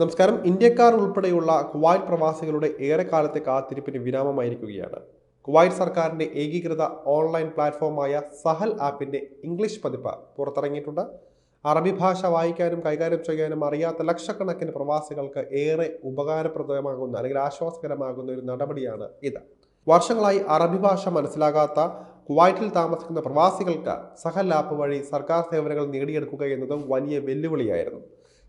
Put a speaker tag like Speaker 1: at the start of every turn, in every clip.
Speaker 1: നമസ്കാരം. ഇന്ത്യക്കാർ ഉൾപ്പെടെയുള്ള കുവൈറ്റ് പ്രവാസികളുടെ ഏറെക്കാലത്തെ കാത്തിരിപ്പിന് വിരാമമായിരിക്കുകയാണ്. കുവൈറ്റ് സർക്കാരിന്റെ ഏകീകൃത ഓൺലൈൻ പ്ലാറ്റ്ഫോമായ സഹൽ ആപ്പിന്റെ ഇംഗ്ലീഷ് പതിപ്പ് പുറത്തിറങ്ങിയിട്ടുണ്ട്. അറബി ഭാഷ വായിക്കാനും കൈകാര്യം ചെയ്യാനും അറിയാത്ത ലക്ഷക്കണക്കിന് പ്രവാസികൾക്ക് ഏറെ ഉപകാരപ്രദമാകുന്ന അല്ലെങ്കിൽ ആശ്വാസകരമാകുന്ന ഒരു നടപടിയാണ് ഇത്. വർഷങ്ങളായി അറബി ഭാഷ മനസ്സിലാകാത്ത കുവൈറ്റിൽ താമസിക്കുന്ന പ്രവാസികൾക്ക് സഹൽ ആപ്പ് വഴി സർക്കാർ സേവനങ്ങൾ നേടിയെടുക്കുക എന്നത് വലിയ വെല്ലുവിളിയായിരുന്നു.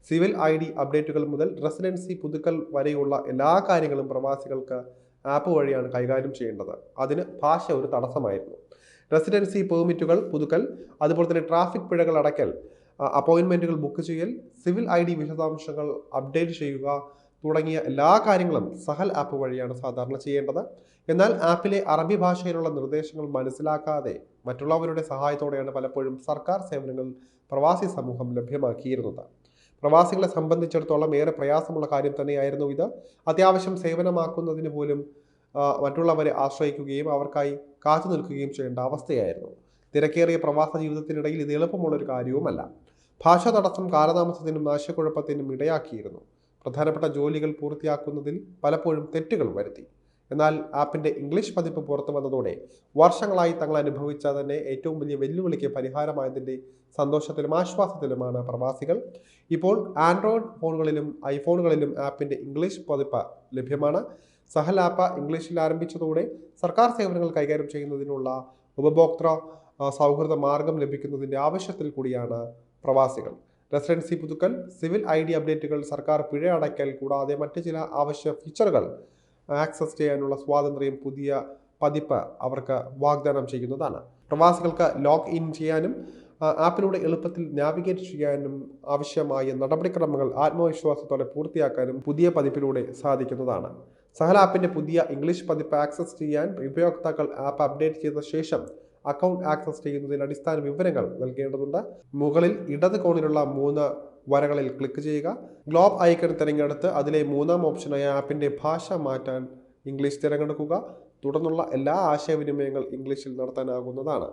Speaker 1: സിവിൽ ഐ ഡി അപ്ഡേറ്റുകൾ മുതൽ റെസിഡൻസി പുതുക്കൽ വരെയുള്ള എല്ലാ കാര്യങ്ങളും പ്രവാസികൾക്ക് ആപ്പ് വഴിയാണ് കൈകാര്യം ചെയ്യേണ്ടത്. അതിന് ഭാഷ ഒരു തടസ്സമായിരുന്നു. റെസിഡൻസി പെർമിറ്റുകൾ പുതുക്കൽ അതുപോലെ തന്നെ ട്രാഫിക് പിഴകൾ അടയ്ക്കൽ അപ്പോയിൻമെന്റുകൾ ബുക്ക് ചെയ്യൽ സിവിൽ ഐ ഡി വിശദാംശങ്ങൾ അപ്ഡേറ്റ് ചെയ്യുക തുടങ്ങിയ എല്ലാ കാര്യങ്ങളും സഹൽ ആപ്പ് വഴിയാണ് സാധാരണ ചെയ്യേണ്ടത്. എന്നാൽ ആപ്പിലെ അറബി ഭാഷയിലുള്ള നിർദ്ദേശങ്ങൾ മനസ്സിലാക്കാതെ മറ്റുള്ളവരുടെ സഹായത്തോടെയാണ് പലപ്പോഴും സർക്കാർ സേവനങ്ങൾ പ്രവാസി സമൂഹം ലഭ്യമാക്കിയിരുന്നത്. പ്രവാസികളെ സംബന്ധിച്ചിടത്തോളം ഏറെ പ്രയാസമുള്ള കാര്യം തന്നെയായിരുന്നു ഇത്. അത്യാവശ്യം സേവനമാക്കുന്നതിന് പോലും മറ്റുള്ളവരെ ആശ്രയിക്കുകയും അവർക്കായി കാത്തു നിൽക്കുകയും ചെയ്യേണ്ട അവസ്ഥയായിരുന്നു. തിരക്കേറിയ പ്രവാസ ജീവിതത്തിനിടയിൽ ഇത് എളുപ്പമുള്ളൊരു കാര്യവുമല്ല. ഭാഷ തടസ്സം കാലതാമസത്തിനും നാശക്കുഴപ്പത്തിനും ഇടയാക്കിയിരുന്നു. പ്രധാനപ്പെട്ട ജോലികൾ പൂർത്തിയാക്കുന്നതിൽ പലപ്പോഴും തെറ്റുകൾ വരുത്തി. എന്നാൽ ആപ്പിന്റെ ഇംഗ്ലീഷ് പതിപ്പ് പുറത്തു വന്നതോടെ വർഷങ്ങളായി തങ്ങൾ അനുഭവിച്ച തന്നെ ഏറ്റവും വലിയ വെല്ലുവിളിക്ക് പരിഹാരമായതിന്റെ സന്തോഷത്തിലും ആശ്വാസത്തിലുമാണ് പ്രവാസികൾ. ഇപ്പോൾ ആൻഡ്രോയിഡ് ഫോണുകളിലും ഐഫോണുകളിലും ആപ്പിന്റെ ഇംഗ്ലീഷ് പതിപ്പ് ലഭ്യമാണ്. സഹൽ ആപ്പ് ഇംഗ്ലീഷിൽ ആരംഭിച്ചതോടെ സർക്കാർ സേവനങ്ങൾ കൈകാര്യം ചെയ്യുന്നതിനുള്ള ഉപഭോക്തൃ സൗഹൃദ മാർഗം ലഭിക്കുന്നതിന്റെ ആവശ്യത്തിൽ കൂടിയാണ് പ്രവാസികൾ. റെസിഡൻസി പുതുക്കൽ സിവിൽ ഐ ഡി അപ്ഡേറ്റുകൾ സർക്കാർ പിഴ അടയ്ക്കൽ കൂടാതെ മറ്റ് ചില ആവശ്യ ഫീച്ചറുകൾ ആക്സസ് ചെയ്യാനുള്ള സ്വാതന്ത്ര്യം പുതിയ പതിപ്പ് അവർക്ക് വാഗ്ദാനം ചെയ്യുന്നതാണ്. പ്രവാസികൾക്ക് ലോഗ് ഇൻ ചെയ്യാനും ആപ്പിലൂടെ എളുപ്പത്തിൽ നാവിഗേറ്റ് ചെയ്യാനും ആവശ്യമായ നടപടിക്രമങ്ങൾ ആത്മവിശ്വാസത്തോടെ പൂർത്തിയാക്കാനും പുതിയ പതിപ്പിലൂടെ സാധിക്കുന്നതാണ്. സഹൽ ആപ്പിന്റെ പുതിയ ഇംഗ്ലീഷ് പതിപ്പ് ആക്സസ് ചെയ്യാൻ ഉപയോക്താക്കൾ ആപ്പ് അപ്ഡേറ്റ് ചെയ്ത ശേഷം അക്കൗണ്ട് ആക്സസ് ചെയ്യുന്നതിന് അടിസ്ഥാന വിവരങ്ങൾ നൽകേണ്ടതുണ്ട്. മുകളിൽ ഇടത് കോണിലുള്ള മൂന്ന് വരകളിൽ ക്ലിക്ക് ചെയ്യുക. ഗ്ലോബ് ഐക്കൺ തിരഞ്ഞെടുത്ത് അതിലെ മൂന്നാം ഓപ്ഷനായ ആപ്പിന്റെ ഭാഷ മാറ്റാൻ ഇംഗ്ലീഷ് തിരഞ്ഞെടുക്കുക. തുടർന്നുള്ള എല്ലാ ആശയവിനിമയങ്ങൾ ഇംഗ്ലീഷിൽ നടത്താനാകുന്നതാണ്.